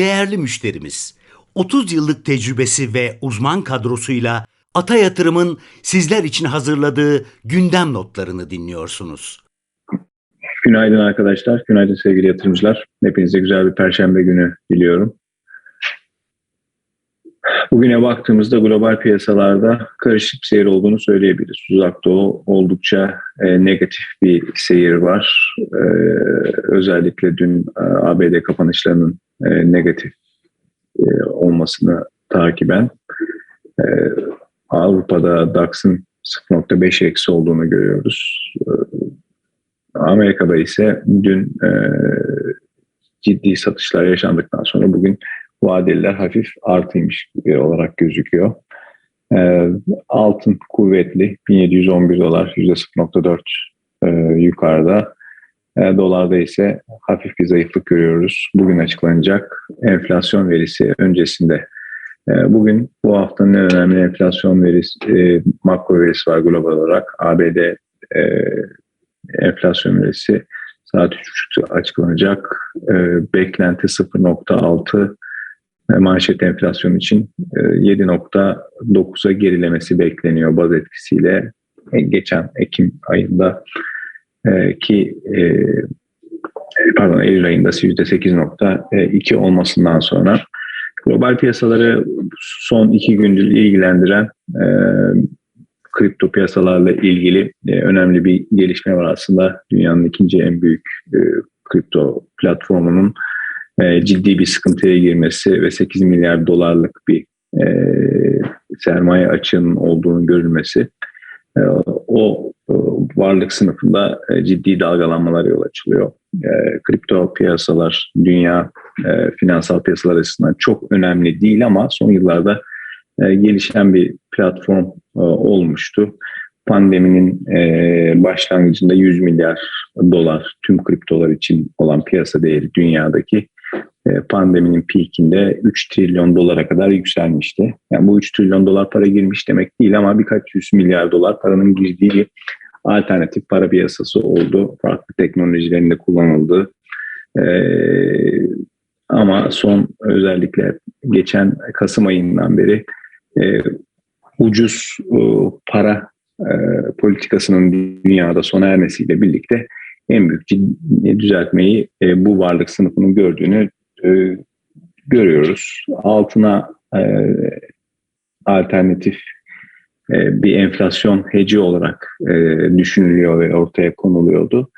değerli müşterimiz. 30 yıllık tecrübesi ve uzman kadrosuyla Ata Yatırım'ın sizler için hazırladığı gündem notlarını dinliyorsunuz. Günaydın arkadaşlar, günaydın sevgili yatırımcılar. Hepinize güzel bir perşembe günü diliyorum. Bugüne baktığımızda global piyasalarda karışık bir seyir olduğunu söyleyebiliriz. Uzak Doğu oldukça e, negatif bir seyir var. E, özellikle dün e, ABD kapanışlarının e, negatif e, olmasını takiben e, Avrupa'da DAX'ın 0.5 eksi olduğunu görüyoruz. E, Amerika'da ise dün e, ciddi satışlar yaşandıktan sonra bugün vadeliler hafif artıymış olarak gözüküyor. E, altın kuvvetli 1711 dolar %0.4 e, yukarıda. E, dolarda ise hafif bir zayıflık görüyoruz. Bugün açıklanacak enflasyon verisi öncesinde. E, bugün bu haftanın en önemli enflasyon verisi, makro verisi var global olarak. ABD enflasyon verisi saat 3.30'da açıklanacak. Beklenti 0.6 manşet enflasyon için 7.9'a gerilemesi bekleniyor baz etkisiyle. Geçen Ekim ayında ki pardon Eylül ayında %8.2 olmasından sonra global piyasaları son iki gündür ilgilendiren kripto piyasalarla ilgili e, önemli bir gelişme var aslında. Dünyanın ikinci en büyük e, kripto platformunun e, ciddi bir sıkıntıya girmesi ve 8 milyar dolarlık bir e, sermaye açığının olduğunu görülmesi e, o e, varlık sınıfında e, ciddi dalgalanmalar yol açılıyor. E, kripto piyasalar dünya e, finansal piyasalar açısından çok önemli değil ama son yıllarda e, gelişen bir platform e, olmuştu. Pandeminin e, başlangıcında 100 milyar dolar tüm kriptolar için olan piyasa değeri dünyadaki pandeminin peakinde 3 trilyon dolara kadar yükselmişti. Yani bu 3 trilyon dolar para girmiş demek değil ama birkaç yüz milyar dolar paranın girdiği alternatif para piyasası oldu. Farklı teknolojilerinde kullanıldı. Ee, ama son özellikle geçen Kasım ayından beri e, ucuz e, para e, politikasının dünyada sona ermesiyle birlikte en büyük düzeltmeyi e, bu varlık sınıfının gördüğünü e, görüyoruz. Altına e, alternatif e, bir enflasyon heci olarak e, düşünülüyor ve ortaya konuluyordu.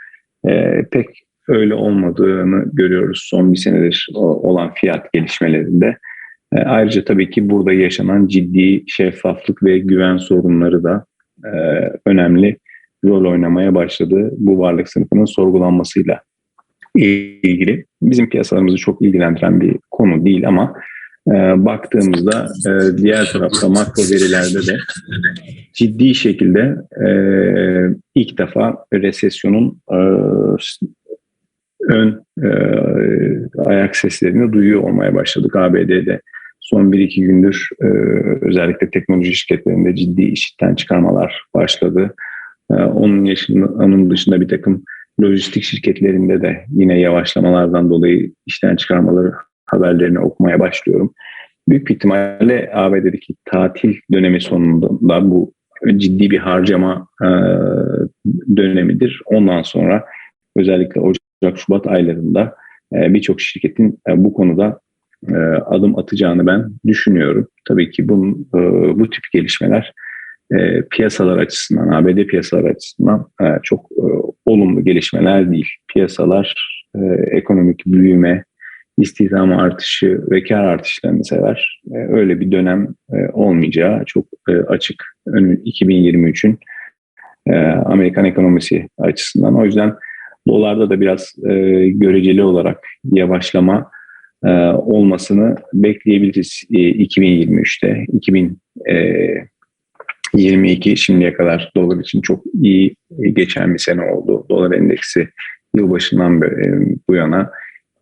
E, pek öyle olmadığını görüyoruz son bir senedir olan fiyat gelişmelerinde. E, ayrıca tabii ki burada yaşanan ciddi şeffaflık ve güven sorunları da e, önemli rol oynamaya başladı bu varlık sınıfının sorgulanmasıyla ilgili. Bizim piyasalarımızı çok ilgilendiren bir konu değil ama e, baktığımızda e, diğer tarafta makro verilerde de ciddi şekilde ilk defa resesyonun ön ayak seslerini duyuyor olmaya başladık ABD'de son bir iki gündür e, özellikle teknoloji şirketlerinde ciddi işitten çıkarmalar başladı. E, onun, yaşında, onun dışında bir takım lojistik şirketlerinde de yine yavaşlamalardan dolayı işten çıkarmaları haberlerini okumaya başlıyorum. Büyük bir ihtimalle ABD'deki tatil dönemi sonunda bu ciddi bir harcama e, dönemidir. Ondan sonra özellikle Ocak-Şubat aylarında e, birçok şirketin e, bu konuda e, adım atacağını ben düşünüyorum. Tabii ki bunun, e, bu tip gelişmeler e, piyasalar açısından, ABD piyasalar açısından çok olumlu gelişmeler değil. Piyasalar ekonomik büyüme, istihdam artışı ve kar artışlarını sever. Öyle bir dönem olmayacağı çok açık. 2023'ün Amerikan ekonomisi açısından. O yüzden dolarda da biraz göreceli olarak yavaşlama e, olmasını bekleyebiliriz e, 2023'te. 2022 şimdiye kadar dolar için çok iyi geçen bir sene oldu. Dolar endeksi yılbaşından e, bu yana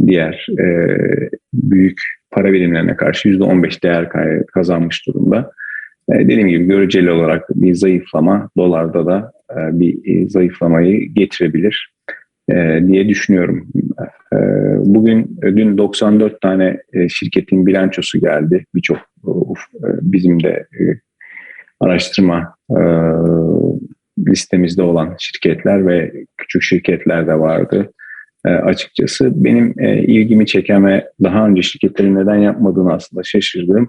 diğer e, büyük para birimlerine karşı %15 değer kazanmış durumda. E, dediğim gibi göreceli olarak bir zayıflama dolarda da e, bir zayıflamayı getirebilir. E, diye düşünüyorum. E, bugün dün 94 tane e, şirketin bilançosu geldi. Birçok bizim de araştırma listemizde olan şirketler ve küçük şirketler de vardı. Açıkçası benim ilgimi çeken ve daha önce şirketlerin neden yapmadığını aslında şaşırdığım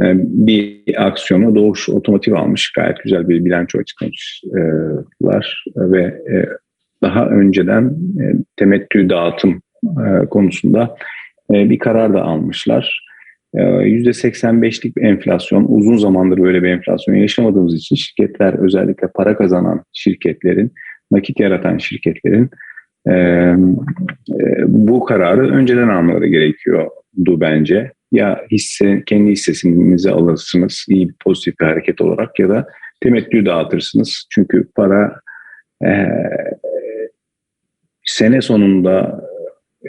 bir aksiyonu Doğuş Otomotiv almış. Gayet güzel bir bilanço açıklamışlar ve daha önceden e, temettü dağıtım e, konusunda e, bir karar da almışlar. E, %85'lik bir enflasyon, uzun zamandır böyle bir enflasyon yaşamadığımız için şirketler özellikle para kazanan şirketlerin, nakit yaratan şirketlerin e, e, bu kararı önceden almaları gerekiyordu bence. Ya hisse, kendi hissesinizi alırsınız iyi bir pozitif bir hareket olarak ya da temettü dağıtırsınız. Çünkü para e, sene sonunda e,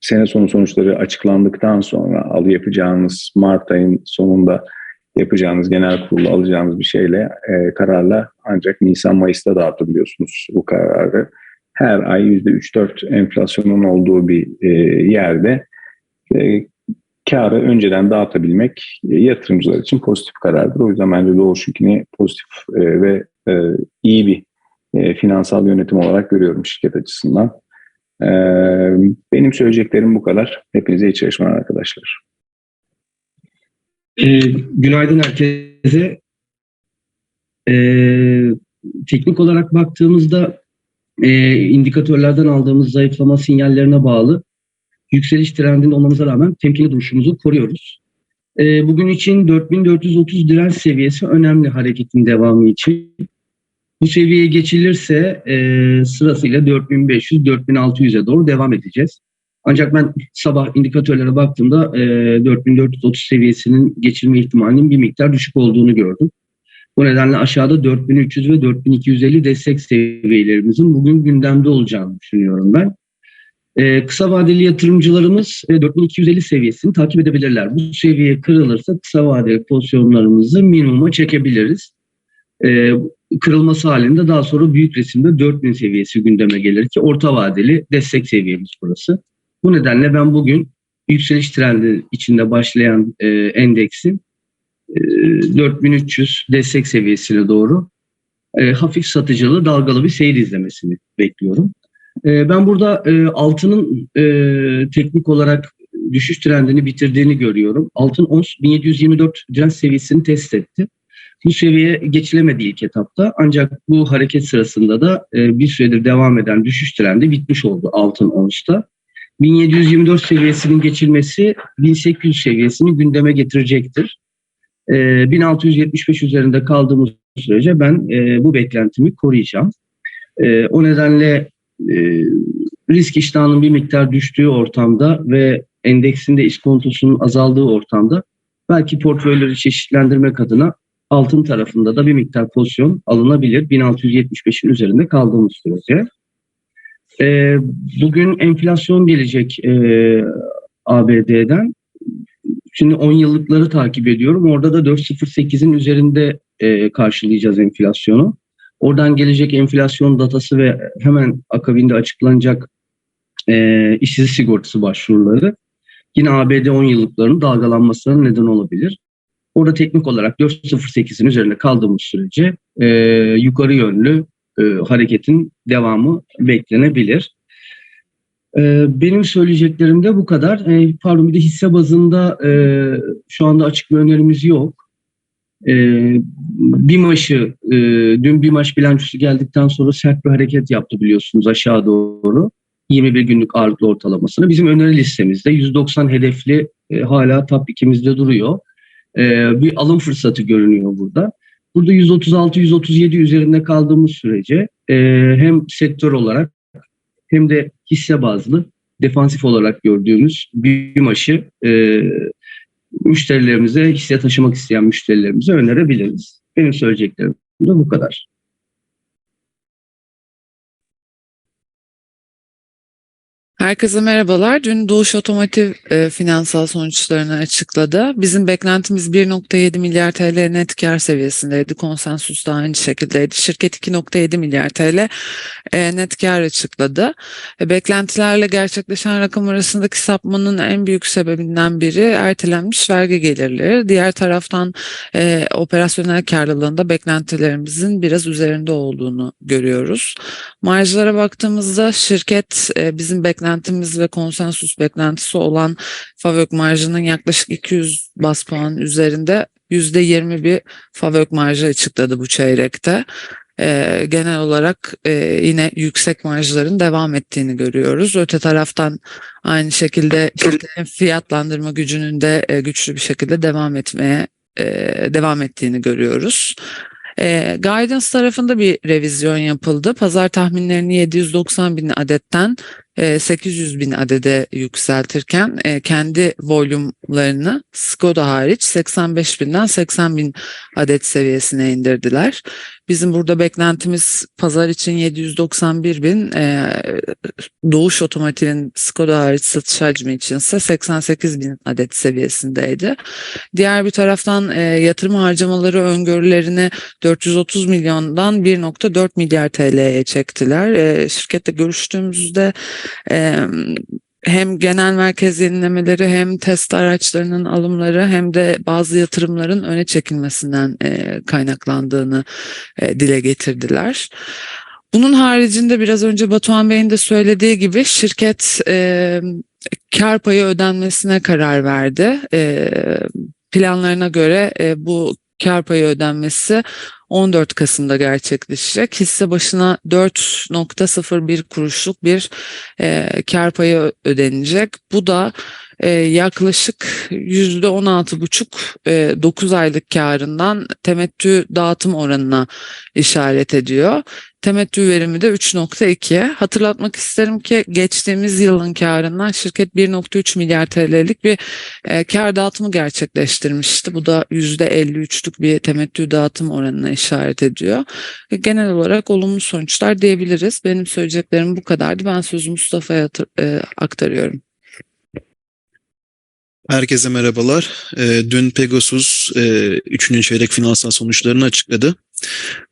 sene sonu sonuçları açıklandıktan sonra al yapacağınız Mart ayın sonunda yapacağınız genel kurulu alacağınız bir şeyle e, kararla ancak Nisan Mayıs'ta dağıtabiliyorsunuz bu kararı. Her ay %3-4 enflasyonun olduğu bir e, yerde e, karı önceden dağıtabilmek e, yatırımcılar için pozitif karardır. O yüzden bence Doğuş Yükünü pozitif e, ve e, iyi bir e, finansal yönetim olarak görüyorum şirket açısından. E, benim söyleyeceklerim bu kadar. Hepinize iyi çalışmalar arkadaşlar. E, günaydın herkese. E, teknik olarak baktığımızda e, indikatörlerden aldığımız zayıflama sinyallerine bağlı yükseliş trendinde olmamıza rağmen temkinli duruşumuzu koruyoruz. E, bugün için 4430 direnç seviyesi önemli hareketin devamı için. Bu seviyeye geçilirse e, sırasıyla 4500-4600'e doğru devam edeceğiz. Ancak ben sabah indikatörlere baktığımda e, 4430 seviyesinin geçilme ihtimalinin bir miktar düşük olduğunu gördüm. Bu nedenle aşağıda 4300 ve 4250 destek seviyelerimizin bugün gündemde olacağını düşünüyorum ben. E, kısa vadeli yatırımcılarımız e, 4250 seviyesini takip edebilirler. Bu seviye kırılırsa kısa vadeli pozisyonlarımızı minimuma çekebiliriz. E, kırılması halinde daha sonra büyük resimde 4000 seviyesi gündeme gelir ki orta vadeli destek seviyemiz burası. Bu nedenle ben bugün yükseliş trendi içinde başlayan e, endeksin e, 4300 destek seviyesine doğru e, hafif satıcılı dalgalı bir seyir izlemesini bekliyorum. E, ben burada e, altının e, teknik olarak düşüş trendini bitirdiğini görüyorum. Altın ons 1724 direnç seviyesini test etti. Bu seviye geçilemedi ilk etapta ancak bu hareket sırasında da e, bir süredir devam eden düşüş trendi bitmiş oldu altın onsta. 1724 seviyesinin geçilmesi 1800 seviyesini gündeme getirecektir. E, 1675 üzerinde kaldığımız sürece ben e, bu beklentimi koruyacağım. E, o nedenle e, risk iştahının bir miktar düştüğü ortamda ve endeksinde iskontosunun azaldığı ortamda belki portföyleri çeşitlendirmek adına altın tarafında da bir miktar pozisyon alınabilir. 1675'in üzerinde kaldığımız sürece. E, bugün enflasyon gelecek e, ABD'den. Şimdi 10 yıllıkları takip ediyorum. Orada da 4.08'in üzerinde e, karşılayacağız enflasyonu. Oradan gelecek enflasyon datası ve hemen akabinde açıklanacak e, işsizlik sigortası başvuruları yine ABD 10 yıllıklarının dalgalanmasına neden olabilir. Orada teknik olarak 4.08'in üzerinde kaldığımız sürece e, yukarı yönlü e, hareketin devamı beklenebilir. E, benim söyleyeceklerim de bu kadar. E, pardon bir de hisse bazında e, şu anda açık bir önerimiz yok. E, BİMAŞ'ı, e, dün BİMAŞ bilançosu geldikten sonra sert bir hareket yaptı biliyorsunuz aşağı doğru. 21 günlük ağırlıklı ortalamasını. Bizim öneri listemizde 190 hedefli e, hala top 2'mizde duruyor. E, bir alım fırsatı görünüyor burada. Burada 136-137 üzerinde kaldığımız sürece e, hem sektör olarak hem de hisse bazlı defansif olarak gördüğümüz bir maşı e, müşterilerimize, hisse taşımak isteyen müşterilerimize önerebiliriz. Benim söyleyeceklerim de bu kadar. Herkese merhabalar. Dün Doğuş Otomotiv e, finansal sonuçlarını açıkladı. Bizim beklentimiz 1.7 milyar TL net kar seviyesindeydi. Konsensus da aynı şekildeydi. Şirket 2.7 milyar TL e, net kar açıkladı. E, beklentilerle gerçekleşen rakam arasındaki sapmanın en büyük sebebinden biri ertelenmiş vergi gelirleri. Diğer taraftan e, operasyonel karlılığında beklentilerimizin biraz üzerinde olduğunu görüyoruz. Marjlara baktığımızda şirket e, bizim beklentimiz ve konsensus beklentisi olan FAVÖK marjının yaklaşık 200 bas puan üzerinde %20 bir FAVÖK marjı açıkladı bu çeyrekte. E, genel olarak e, yine yüksek marjların devam ettiğini görüyoruz. Öte taraftan aynı şekilde şirketin fiyatlandırma gücünün de e, güçlü bir şekilde devam etmeye e, devam ettiğini görüyoruz. E, guidance tarafında bir revizyon yapıldı. Pazar tahminlerini 790 bin adetten 800 bin adede yükseltirken e, kendi volümlerini Skoda hariç 85 binden 80 bin adet seviyesine indirdiler. Bizim burada beklentimiz pazar için 791 bin, e, Doğuş Otomotiv'in Skoda hariç satış hacmi için ise 88 bin adet seviyesindeydi. Diğer bir taraftan e, yatırım harcamaları öngörülerini 430 milyondan 1.4 milyar TL'ye çektiler. E, şirkette görüştüğümüzde e, hem genel merkez yenilemeleri hem test araçlarının alımları hem de bazı yatırımların öne çekilmesinden e, kaynaklandığını e, dile getirdiler. Bunun haricinde biraz önce Batuhan Bey'in de söylediği gibi şirket e, kar payı ödenmesine karar verdi. Planlarına göre bu kar payı ödenmesi 14 Kasım'da gerçekleşecek. Hisse başına 4.01 kuruşluk bir e, kar payı ödenecek. Bu da e, yaklaşık %16,5 e, 9 aylık karından temettü dağıtım oranına işaret ediyor. Temettü verimi de 3.2. Hatırlatmak isterim ki geçtiğimiz yılın karından şirket 1.3 milyar TL'lik bir e, kar dağıtımı gerçekleştirmişti. Bu da %53'lük bir temettü dağıtım oranına işaret ediyor. E, genel olarak olumlu sonuçlar diyebiliriz. Benim söyleyeceklerim bu kadardı. Ben sözü Mustafa'ya e, aktarıyorum. Herkese merhabalar. Ee, dün Pegasus e, 3. çeyrek finansal sonuçlarını açıkladı.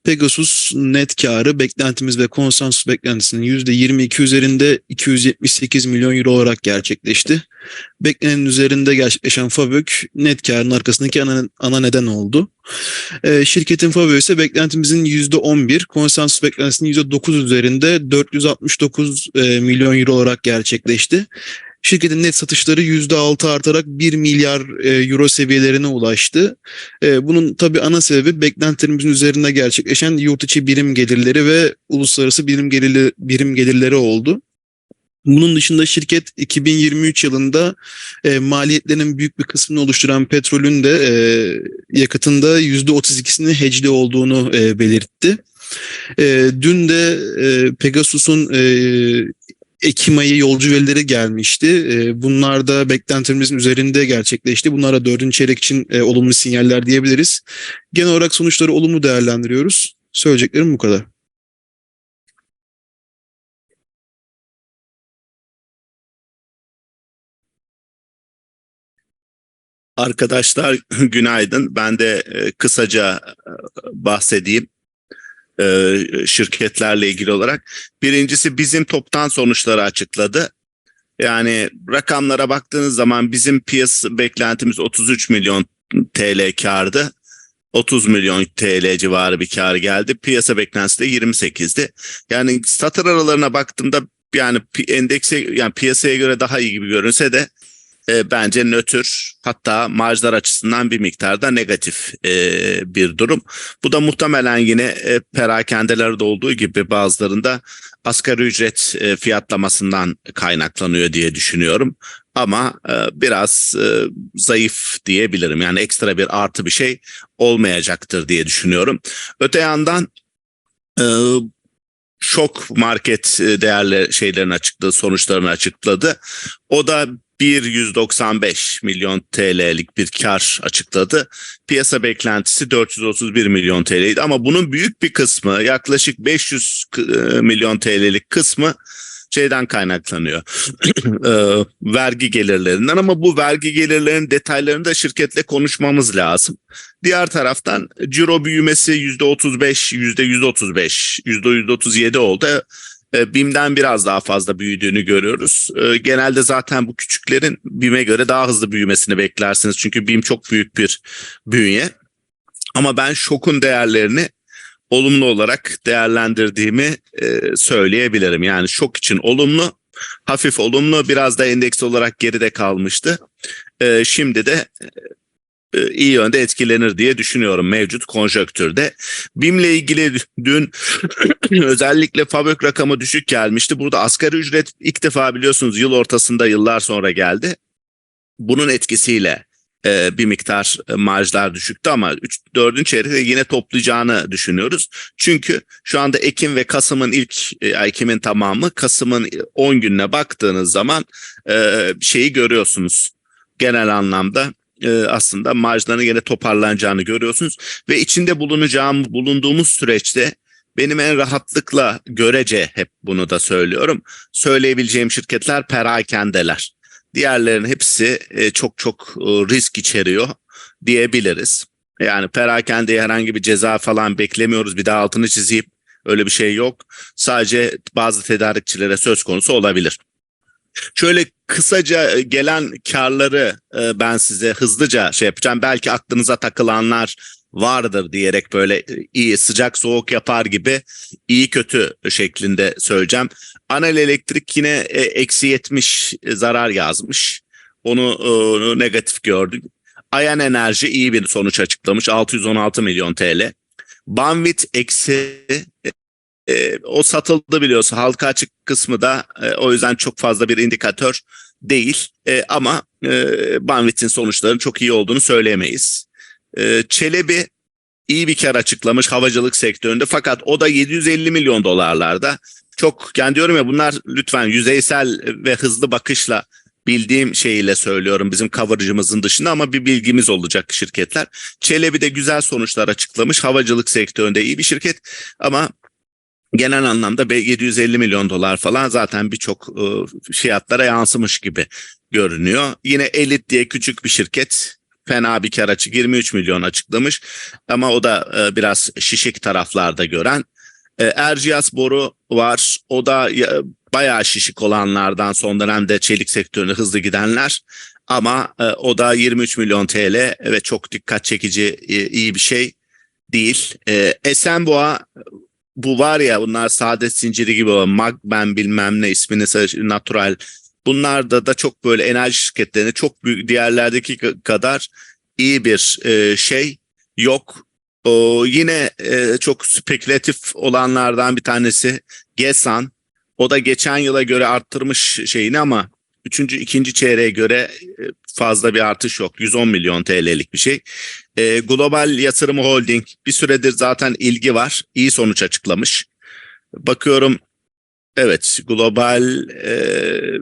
Pegasus net karı beklentimiz ve konsensus beklentisinin %22 üzerinde 278 milyon euro olarak gerçekleşti. Beklenenin üzerinde gerçekleşen FAVÖK net karın arkasındaki ana, ana neden oldu. Ee, şirketin FAVÖK ise beklentimizin %11, konsensus beklentisinin %9 üzerinde 469 e, milyon euro olarak gerçekleşti. Şirketin net satışları %6 artarak 1 milyar e, euro seviyelerine ulaştı. E, bunun tabii ana sebebi beklentilerimizin üzerinde gerçekleşen yurt içi birim gelirleri ve uluslararası birim gelirleri, birim gelirleri oldu. Bunun dışında şirket 2023 yılında e, maliyetlerinin büyük bir kısmını oluşturan petrolün de e, yakıtında %32'sini hedgeli olduğunu e, belirtti. E, dün de e, Pegasus'un e, Ekim ayı yolcu verileri gelmişti. E, bunlar da beklentilerimizin üzerinde gerçekleşti. Bunlar da dördüncü çeyrek için e, olumlu sinyaller diyebiliriz. Genel olarak sonuçları olumlu değerlendiriyoruz. Söyleyeceklerim bu kadar. Arkadaşlar günaydın. Ben de e, kısaca e, bahsedeyim e, şirketlerle ilgili olarak. Birincisi bizim toptan sonuçları açıkladı. Yani rakamlara baktığınız zaman bizim piyasa beklentimiz 33 milyon TL kardı. 30 milyon TL civarı bir kar geldi. Piyasa beklentisi de 28'di. Yani satır aralarına baktığımda yani endekse yani piyasaya göre daha iyi gibi görünse de e, bence nötr hatta marjlar açısından bir miktarda negatif e, bir durum. Bu da muhtemelen yine e, perakendelerde olduğu gibi bazılarında asgari ücret e, fiyatlamasından kaynaklanıyor diye düşünüyorum. Ama e, biraz e, zayıf diyebilirim. Yani ekstra bir artı bir şey olmayacaktır diye düşünüyorum. Öte yandan e, şok market e, değerli şeylerini açıkladı, sonuçlarını açıkladı. O da 1.195 milyon TL'lik bir kar açıkladı. Piyasa beklentisi 431 milyon TL'ydi ama bunun büyük bir kısmı yaklaşık 500 k- e, milyon TL'lik kısmı şeyden kaynaklanıyor. Ee, vergi gelirlerinden ama bu vergi gelirlerinin detaylarını da şirketle konuşmamız lazım. Diğer taraftan ciro büyümesi %35, %135, %137 oldu. E, BİM'den biraz daha fazla büyüdüğünü görüyoruz. E, Genelde zaten bu küçüklerin BİM'e göre daha hızlı büyümesini beklersiniz. Çünkü BİM çok büyük bir bünye. Ama ben şokun değerlerini olumlu olarak değerlendirdiğimi e, söyleyebilirim. Yani şok için olumlu, hafif olumlu, biraz da endeks olarak geride kalmıştı. Şimdi de iyi yönde etkilenir diye düşünüyorum mevcut konjonktürde. BİM'le ilgili dün özellikle fabrik rakamı düşük gelmişti. Burada asgari ücret ilk defa biliyorsunuz yıl ortasında yıllar sonra geldi. Bunun etkisiyle e, bir miktar e, marjlar düşüktü ama 3 4. çeyrekte yine toplayacağını düşünüyoruz. Çünkü şu anda Ekim ve Kasım'ın ilk e, Ekim'in tamamı Kasım'ın 10 gününe baktığınız zaman e, şeyi görüyorsunuz. Genel anlamda e, aslında marjların yine toparlanacağını görüyorsunuz ve içinde bulunacağım bulunduğumuz süreçte benim en rahatlıkla görece hep bunu da söylüyorum. Söyleyebileceğim şirketler perakendeler. Diğerlerinin hepsi e, çok çok e, risk içeriyor diyebiliriz. Yani perakendeye herhangi bir ceza falan beklemiyoruz. Bir daha altını çizeyim. Öyle bir şey yok. Sadece bazı tedarikçilere söz konusu olabilir. Şöyle kısaca e, gelen karları e, ben size hızlıca şey yapacağım. Belki aklınıza takılanlar vardır diyerek böyle e, iyi sıcak soğuk yapar gibi iyi kötü şeklinde söyleyeceğim. Anel Elektrik yine eksi 70 zarar yazmış. Onu negatif gördük. Ayan Enerji iyi bir sonuç açıklamış. 616 milyon TL. Banvit eksi e, o satıldı biliyorsun. Halka açık kısmı da e, o yüzden çok fazla bir indikatör değil. E, ama e, Banvit'in sonuçlarının çok iyi olduğunu söyleyemeyiz. E, Çelebi iyi bir kar açıklamış havacılık sektöründe fakat o da 750 milyon dolarlarda. Çok yani diyorum ya bunlar lütfen yüzeysel ve hızlı bakışla bildiğim şeyiyle söylüyorum bizim coverage'ımızın dışında ama bir bilgimiz olacak şirketler. Çelebi de güzel sonuçlar açıklamış. Havacılık sektöründe iyi bir şirket ama genel anlamda 750 milyon dolar falan zaten birçok e, fiyatlara yansımış gibi görünüyor. Yine Elit diye küçük bir şirket fena bir kar açık 23 milyon açıklamış ama o da e, biraz şişik taraflarda gören. E, Erciyes Boru var o da ya, bayağı şişik olanlardan son dönemde çelik sektörüne hızlı gidenler ama o da 23 milyon TL ve çok dikkat çekici iyi bir şey değil. Esenboğa bu var ya bunlar saadet zinciri gibi olan Magben bilmem ne ismini natural bunlarda da çok böyle enerji şirketlerinde çok büyük diğerlerdeki ka- kadar iyi bir e, şey yok. O yine e, çok spekülatif olanlardan bir tanesi Gesan. O da geçen yıla göre arttırmış şeyini ama üçüncü ikinci çeyreğe göre e, fazla bir artış yok. 110 milyon TL'lik bir şey. E, Global Yatırım Holding bir süredir zaten ilgi var. İyi sonuç açıklamış. Bakıyorum evet Global e,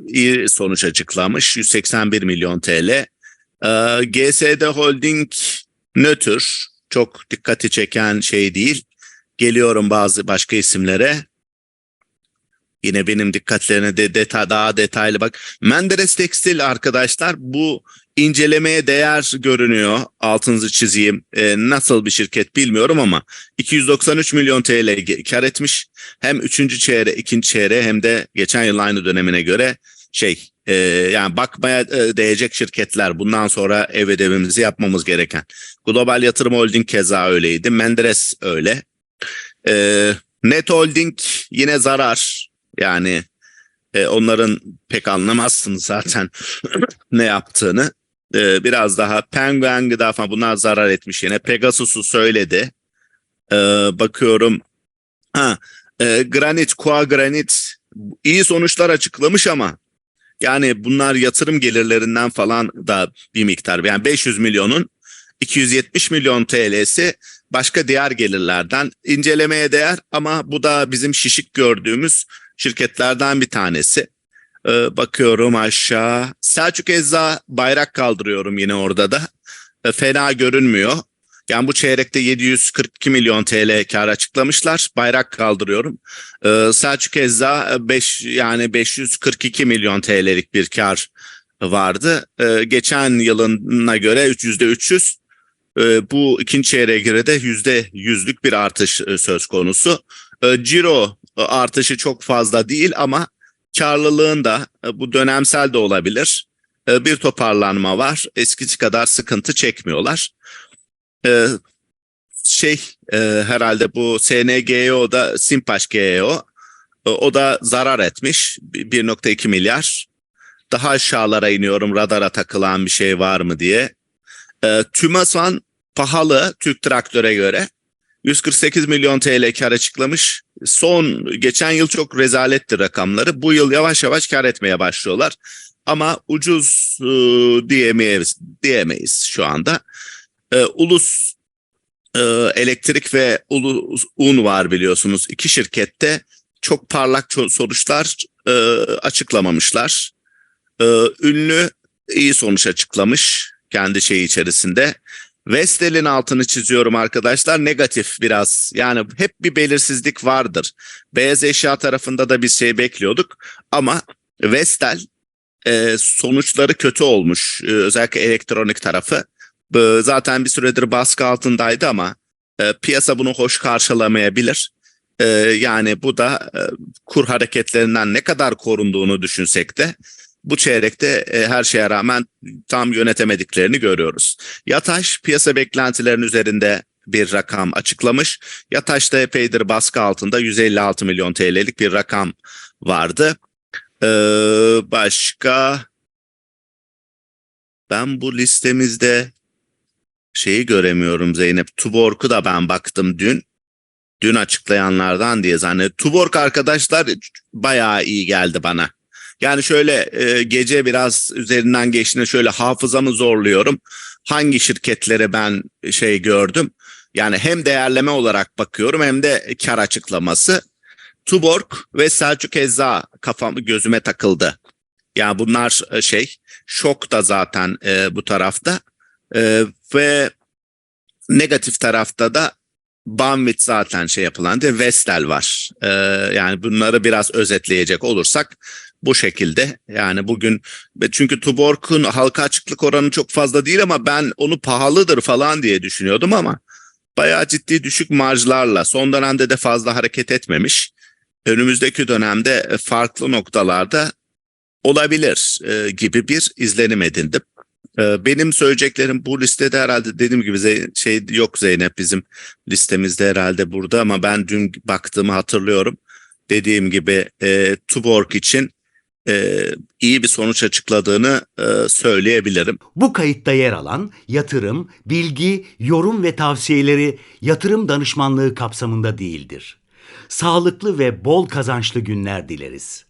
iyi sonuç açıklamış. 181 milyon TL. E, GSD Holding nötr. Çok dikkati çeken şey değil. Geliyorum bazı başka isimlere. Yine benim dikkatlerine de deta daha detaylı bak. Menderes Tekstil arkadaşlar bu incelemeye değer görünüyor. Altınızı çizeyim. Ee, nasıl bir şirket bilmiyorum ama 293 milyon TL kar etmiş. Hem 3. çeyre, 2. çeyre hem de geçen yıl aynı dönemine göre şey e, yani bakmaya e, değecek şirketler bundan sonra ev ödevimizi yapmamız gereken. Global Yatırım Holding keza öyleydi. Menderes öyle. Ee, Net Holding yine zarar. Yani e, onların pek anlamazsınız zaten ne yaptığını. E, biraz daha Penguin Gıda falan bunlar zarar etmiş yine. Pegasus'u söyledi. E, bakıyorum. Ha, e, Granit, Koa Granit iyi sonuçlar açıklamış ama yani bunlar yatırım gelirlerinden falan da bir miktar. Yani 500 milyonun 270 milyon TL'si başka diğer gelirlerden incelemeye değer ama bu da bizim şişik gördüğümüz şirketlerden bir tanesi. Ee, bakıyorum aşağı. Selçuk Ecza bayrak kaldırıyorum yine orada da. Ee, fena görünmüyor. Yani bu çeyrekte 742 milyon TL kar açıklamışlar. Bayrak kaldırıyorum. Ee, Selçuk Ecza 5 yani 542 milyon TL'lik bir kar vardı. Ee, geçen yılına göre %300. Ee, bu ikinci çeyreğe göre de %100'lük bir artış e, söz konusu. Ee, Ciro e, artışı çok fazla değil ama karlılığın da e, bu dönemsel de olabilir. E, bir toparlanma var. Eskisi kadar sıkıntı çekmiyorlar. E, şey e, herhalde bu SNGO da Simpaş GEO e, o da zarar etmiş 1.2 milyar. Daha aşağılara iniyorum radara takılan bir şey var mı diye. E, TÜMASAN pahalı Türk Traktör'e göre. 148 milyon TL kar açıklamış. Son geçen yıl çok rezaletti rakamları. Bu yıl yavaş yavaş kar etmeye başlıyorlar. Ama ucuz e, diyemeyiz, diyemeyiz şu anda. E, Ulus e, Elektrik ve Ulus Un var biliyorsunuz. İki şirkette çok parlak sonuçlar e, açıklamamışlar. E, ünlü iyi sonuç açıklamış kendi şeyi içerisinde. Vestel'in altını çiziyorum arkadaşlar. Negatif biraz. Yani hep bir belirsizlik vardır. Beyaz eşya tarafında da bir şey bekliyorduk. Ama Vestel e, sonuçları kötü olmuş. E, özellikle elektronik tarafı. Bu Zaten bir süredir baskı altındaydı ama e, piyasa bunu hoş karşılamayabilir. E, yani bu da e, kur hareketlerinden ne kadar korunduğunu düşünsek de bu çeyrekte e, her şeye rağmen tam yönetemediklerini görüyoruz. Yataş piyasa beklentilerinin üzerinde bir rakam açıklamış. Yataş'ta epeydir baskı altında 156 milyon TL'lik bir rakam vardı. Ee, başka ben bu listemizde şeyi göremiyorum Zeynep. Tuborg'u da ben baktım dün. Dün açıklayanlardan diye zannediyorum. Tuborg arkadaşlar bayağı iyi geldi bana. Yani şöyle e, gece biraz üzerinden geçtiğinde şöyle hafızamı zorluyorum. Hangi şirketlere ben şey gördüm? Yani hem değerleme olarak bakıyorum hem de kar açıklaması. Tuborg ve Selçuk Ecza kafam gözüme takıldı. Yani bunlar e, şey şok da zaten e, bu tarafta E, ve negatif tarafta da Banvit zaten şey yapılan diye Vestel var. E, yani bunları biraz özetleyecek olursak bu şekilde yani bugün çünkü Tuborg'un halka açıklık oranı çok fazla değil ama ben onu pahalıdır falan diye düşünüyordum ama bayağı ciddi düşük marjlarla son dönemde de fazla hareket etmemiş. Önümüzdeki dönemde e, farklı noktalarda olabilir e, gibi bir izlenim edindim. E, benim söyleyeceklerim bu listede herhalde dediğim gibi Zey- şey yok Zeynep bizim listemizde herhalde burada ama ben dün baktığımı hatırlıyorum. Dediğim gibi e, Tuborg için e, iyi bir sonuç açıkladığını e, söyleyebilirim. Bu kayıtta yer alan yatırım, bilgi, yorum ve tavsiyeleri yatırım danışmanlığı kapsamında değildir. Sağlıklı ve bol kazançlı günler dileriz.